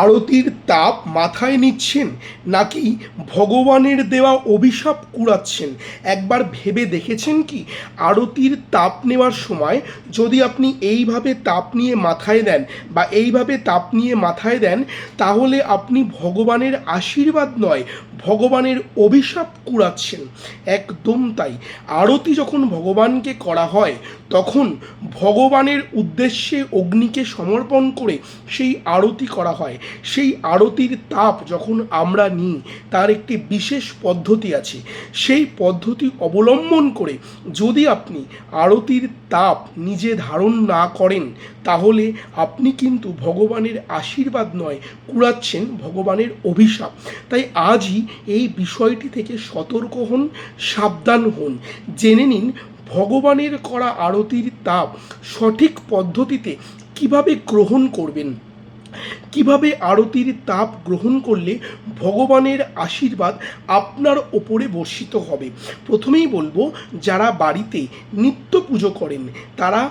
আরতির তাপ মাথায় নিচ্ছেন নাকি ভগবানের দেওয়া অভিশাপ কুড়াচ্ছেন? একবার ভেবে দেখেছেন কি? আরতির তাপ নেওয়ার সময় যদি আপনি এইভাবে তাপ নিয়ে মাথায় দেন বা এইভাবে তাপ নিয়ে মাথায় দেন, তাহলে আপনি ভগবানের আশীর্বাদ নয়, ভগবানের অভিশাপ কুড়াচ্ছেন। একদম তাই। আরতি যখন ভগবানকে করা হয়, তখন ভগবানের উদ্দেশ্যে অগ্নিকে সমর্পণ করে সেই আরতি করা হয়। সেই আরতির তাপ যখন আমরা নিই, তার একটি বিশেষ পদ্ধতি আছে। সেই পদ্ধতি অবলম্বন করে যদি আপনি আরতির তাপ নিজে ধারণ না করেন, তাহলে আপনি কিন্তু ভগবানের আশীর্বাদ নয়, কুড়াচ্ছেন ভগবানের অভিশাপ। তাই আজই এই বিষয়টি থেকে সতর্ক হন, সাবধান হন। জেনে নিন ভগবানের করা আরতির তাপ সঠিক পদ্ধতিতে কীভাবে গ্রহণ করবেন। কীভাবে আরতির তাপ গ্রহণ করলে ভগবানের আশীর্বাদ আপনার ওপরে বর্ষিত হবে? প্রথমেই বলব, যারা বাড়িতে নিত্য পুজো করেন, তারা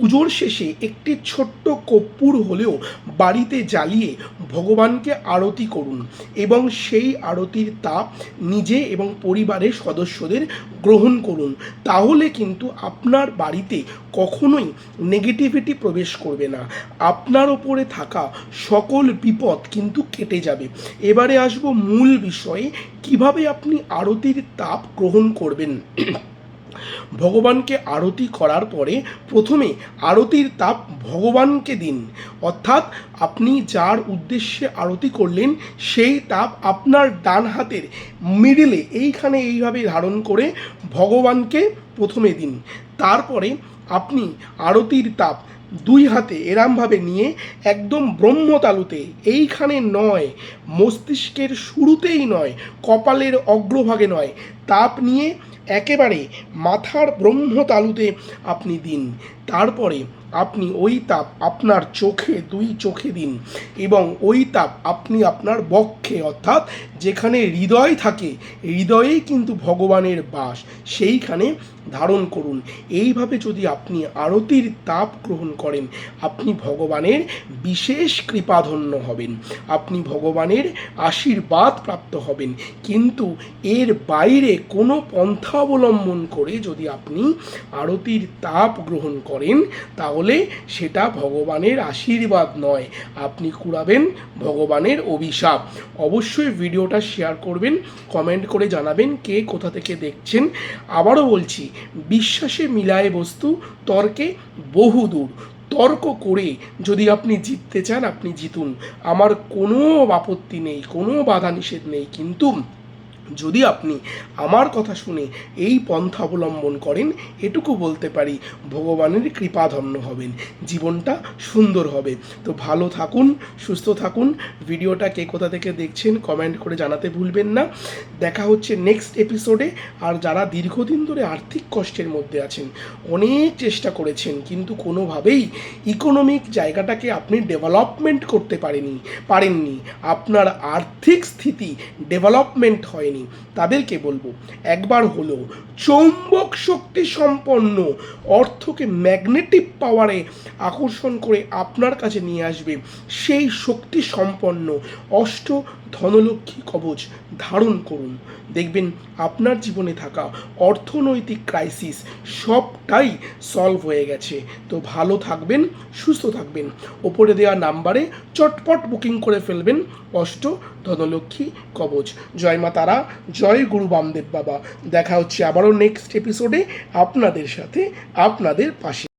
পুজোর শেষে একটি ছোট্ট কর্পূর হলেও বাড়িতে জ্বালিয়ে ভগবানকে আরতি করুন এবং সেই আরতির তাপ নিজে এবং পরিবারের সদস্যদের গ্রহণ করুন। তাহলে কিন্তু আপনার বাড়িতে কখনোই নেগেটিভিটি প্রবেশ করবে না। আপনার ওপরে থাকা সকল বিপদ কিন্তু কেটে যাবে। এবারে আসব মূল বিষয়ে, কীভাবে আপনি আরতির তাপ গ্রহণ করবেন? ভগবানকে আরতি করার পরে প্রথমে আরতির তাপ ভগবানকে দিন। অর্থাৎ আপনি যার উদ্দেশ্যে আরতি করলেন, সেই তাপ আপনার ডান হাতের মিডিলে এইখানে এইভাবে ধারণ করে ভগবানকে প্রথমে দিন। তারপরে আপনি আরতির তাপ দুই হাতে এরামভাবে নিয়ে একদম ব্রহ্মতালুতে, এইখানে নয়, মস্তিষ্কের শুরুতেই নয়, কপালের অগ্রভাগে নয়, তাপ নিয়ে একেবারে মাথার ব্রহ্মতালুতে আপনি দিন। তারপরে আপনি ওই তাপ আপনার চোখে, দুই চোখে দিন এবং ওই তাপ আপনি আপনার বক্ষে, অর্থাৎ যেখানে হৃদয় থাকে, হৃদয়েই কিন্তু ভগবানের বাস, সেইখানে ধারণ করুন। এইভাবে যদি আপনি আরতির তাপ গ্রহণ করেন, আপনি ভগবানের বিশেষ কৃপাধন্য হবেন, আপনি ভগবানের আশীর্বাদ প্রাপ্ত হবেন। কিন্তু এর বাইরে কোনো পন্থা অবলম্বন করে যদি আপনি আরতির তাপ গ্রহণ করেন, তাহলে সেটা ভগবানের আশীর্বাদ নয়। আপনি কুড়াবেন ভগবানের অভিশাপ। অবশ্যই ভিডিওটা শেয়ার করবেন, কমেন্ট করে জানাবেন কে কোথা থেকে দেখছেন। আবারও বলছি, বিশ্বাসে মিলায় বস্তু, তর্কে বহু দূর। তর্ক করে যদি আপনি জিততে চান, আপনি জিতুন। আমার কোনো আপত্তি নেই, কোনো বাধা নিষেধ নেই, কিন্তু যদি আপনি আমার কথা শুনে এই পন্থা অবলম্বন করেন, এটুকু বলতে পারি ভগবানের কৃপাধন্য হবেন, জীবনটা সুন্দর হবে। তো ভালো থাকুন, সুস্থ থাকুন। ভিডিওটা কে কোথা থেকে দেখছেন কমেন্ট করে জানাতে ভুলবেন না। দেখা হচ্ছে নেক্সট এপিসোডে আর যারা দীর্ঘদিন ধরে আর্থিক কষ্টের মধ্যে আছেন, অনেক চেষ্টা করেছেন, কিন্তু কোনোভাবেই ইকোনমিক জায়গাটাকে আপনি ডেভেলপমেন্ট করতে পারেনি, পারেননি। আপনার আর্থিক স্থিতি ডেভেলপমেন্ট হয়নি। তাদেরকে বলব, একবার হলো চৌম্বক শক্তি সম্পন্ন অর্থকে ম্যাগনেটিক পাওয়ারে আকর্ষণ করে আপনার কাছে নিয়ে আসবে সেই শক্তি সম্পন্ন অষ্ট ধনলক্ষ্মী। কবচ ধারণ করুন। দেখবেন আপনার জীবনে থাকা অর্থনৈতিক ক্রাইসিস সবটাই সলভ হয়ে গেছে। তো ভালো থাকবেন, সুস্থ থাকবেন। ওপরে দেওয়া নাম্বারে চটপট বুকিং করে ফেলবেন অষ্ট ধনলক্ষ্মী কবচ। জয় মা তারা, জয় গুরু বামদেব বাবা। দেখা হচ্ছে আবারও নেক্সট এপিসোডে আপনাদের সাথে, আপনাদের পাশে।